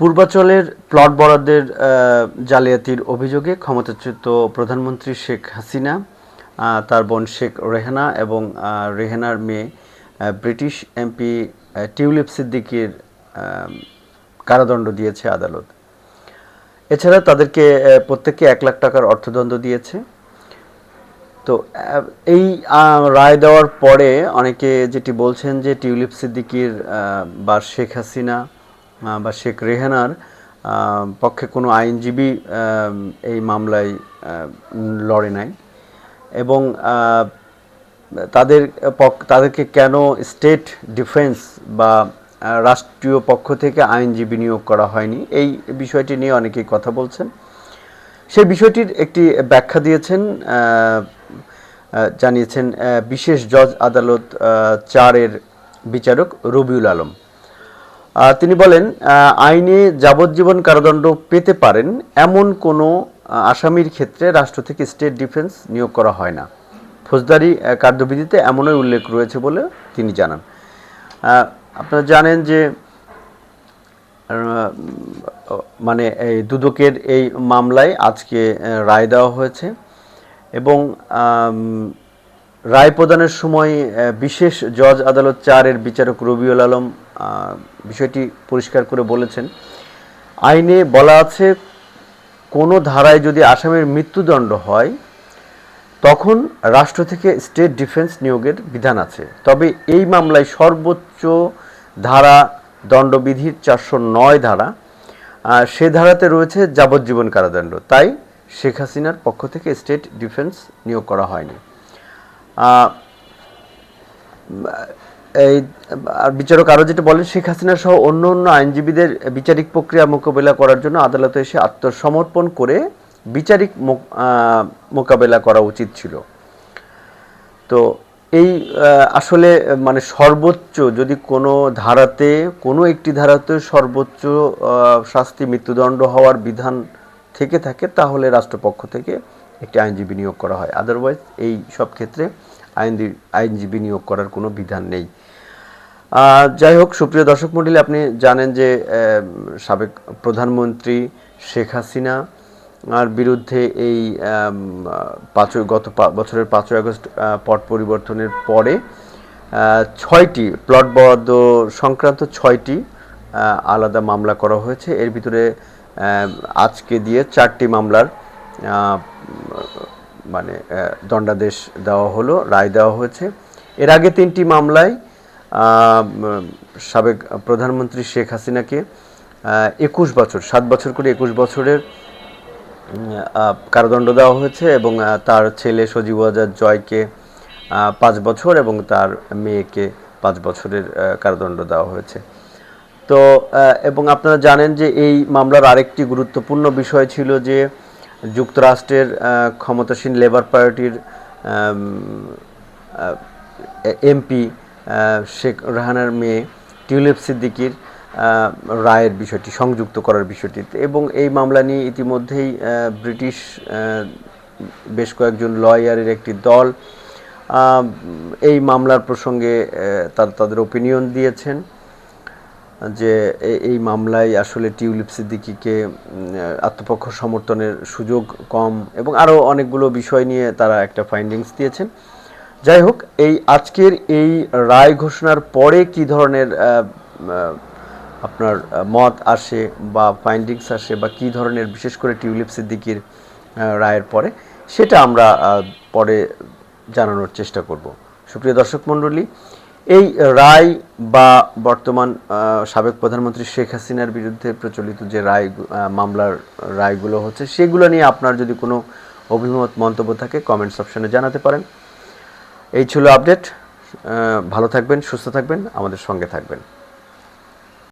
পূর্বাচলের plot বরাদ্দের জালিয়াতির অভিযোগে ক্ষমতাচ্যুত প্রধানমন্ত্রী শেখ হাসিনা তার বোন শেখ রেহানা এবং রেহানার মেয়ে ব্রিটিশ এমপি টিউলিপ সিদ্দিকির কারাদণ্ড দিয়েছে আদালত। এছাড়া তাদেরকে প্রত্যেককে এক লাখ টাকার অর্থদণ্ড দিয়েছে। তো এই রায় দেওয়ার পরে অনেকে যেটি বলছেন যে টিউলিপ সিদ্দিকির বা শেখ হাসিনা বা শেখ রেহানার পক্ষে কোনো আইনজীবী এই মামলায় লড়ে নাই। এবং তাদের তাদেরকে কেন স্টেট ডিফেন্স বা রাষ্ট্রীয় পক্ষ থেকে আইনজীবী নিয়োগ করা হয়নি, এই বিষয়টি নিয়ে অনেকেই কথা বলছেন। সেই বিষয়টির একটি ব্যাখ্যা দিয়েছেন জানিয়েছেন বিশেষ জজ আদালত চারের বিচারক রবিউল আলম। তিনি বলেন আইনে যাবজ্জীবন কারাদণ্ড পেতে পারেন, এমন কোনো আসামির ক্ষেত্রে রাষ্ট্র থেকে স্টেট ডিফেন্স নিয়োগ করা হয় না। ফৌজদারি কার্যবিধিতে এমনই উল্লেখ রয়েছে বলে তিনি জানান। আপনারা জানেন যে মানে এই দুদকের এই মামলায় আজকে রায় দেওয়া হয়েছে এবং রায় প্রদানের সময় বিশেষ জজ আদালত চারের বিচারক রবিউল আলম বিষয়টি পরিষ্কার করে বলেছেন। আইনে বলা আছে, কোনো ধারায় যদি আসামের মৃত্যুদণ্ড হয়, তখন রাষ্ট্র থেকে স্টেট ডিফেন্স নিয়োগের বিধান আছে। তবে এই মামলায় সর্বোচ্চ ধারা দণ্ডবিধির চারশো নয় ধারা সে ধারাতে রয়েছে যাবজ্জীবন কারাদণ্ড। তাই শেখ হাসিনার পক্ষ থেকে স্টেট ডিফেন্স নিয়োগ করা হয়নি। এই বিচারক আরও যেটা বলেন, শেখ হাসিনা সহ অন্য অন্য আইনজীবীদের বিচারিক প্রক্রিয়া মোকাবেলা করার জন্য আদালতে এসে আত্মসমর্পণ করে বিচারিক মোকাবেলা করা উচিত ছিল। তো এই আসলে মানে সর্বোচ্চ যদি কোনো ধারাতে, কোনো একটি ধারাতে সর্বোচ্চ শাস্তি মৃত্যুদণ্ড হওয়ার বিধান থেকে থাকে, তাহলে রাষ্ট্রপক্ষ থেকে একটি আইনজীবী নিয়োগ করা হয়। আদারওয়াইজ এই সব ক্ষেত্রে আইন আইনজীবী নিয়োগ করার কোনো বিধান নেই। যাই হোক, সুপ্রিয় দর্শক মণ্ডলী, আপনি জানেন যে সাবেক প্রধানমন্ত্রী শেখ হাসিনা আর বিরুদ্ধে এই পাঁচই, গত বছরের পাঁচই আগস্ট পট পরিবর্তনের পরে ছয়টি প্লট বরাদ্দ সংক্রান্ত ছয়টি আলাদা মামলা করা হয়েছে। এর ভিতরে আজকে দিয়ে চারটি মামলার মানে দণ্ডাদেশ দেওয়া হলো, রায় দেওয়া হয়েছে। এর আগে তিনটি মামলায় সাবেক প্রধানমন্ত্রী শেখ হাসিনাকে একুশ বছর, সাত বছর করে একুশ বছরের কারাদণ্ড দেওয়া হয়েছে এবং তার ছেলে সজীব আজাদ জয়কে পাঁচ বছর এবং তার মেয়েকে পাঁচ বছরের কারাদণ্ড দেওয়া হয়েছে। তো এবং আপনারা জানেন যে এই মামলার আরেকটি গুরুত্বপূর্ণ বিষয় ছিল যে যুক্তরাষ্ট্রের ক্ষমতাসীন লেবার পার্টির এমপি শেখ রাহানার মেয়ে টিউলিপ সিদ্দিকির রায়ের বিষয়টি, সংযুক্ত করার বিষয়টি এবং এই মামলা নিয়ে ইতিমধ্যেই ব্রিটিশ বেশ কয়েকজন লয়ারের একটি দল এই মামলার প্রসঙ্গে তাদের ওপিনিয়ন দিয়েছেন। যে এই মামলায় আসলে টিউলিপ সিদ্দিকিকে আত্মপক্ষ সমর্থনের সুযোগ কম এবং আরও অনেকগুলো বিষয় নিয়ে তারা একটা ফাইন্ডিংস দিয়েছেন। যাই হোক, এই আজকের এই রায় ঘোষণার পরে কি ধরনের আপনার মত আসে বা ফাইন্ডিংস আসে বা কি ধরনের বিশেষ করে টিউলিপ সিদ্দিকির রায়ের পরে, সেটা আমরা পরে জানানোর চেষ্টা করব। সুপ্রিয় দর্শক মণ্ডলী এই রায় বা বর্তমান সাবেক প্রধানমন্ত্রী শেখ হাসিনার বিরুদ্ধে প্রচলিত যে রায় মামলার রায়গুলো হচ্ছে, সেগুলো নিয়ে আপনার যদি কোনো অভিমত, মন্তব্য থাকে কমেন্টস অপশানে জানাতে পারেন। এই ছিল আপডেট ভালো থাকবেন, সুস্থ থাকবেন, আমাদের সঙ্গে থাকবেন।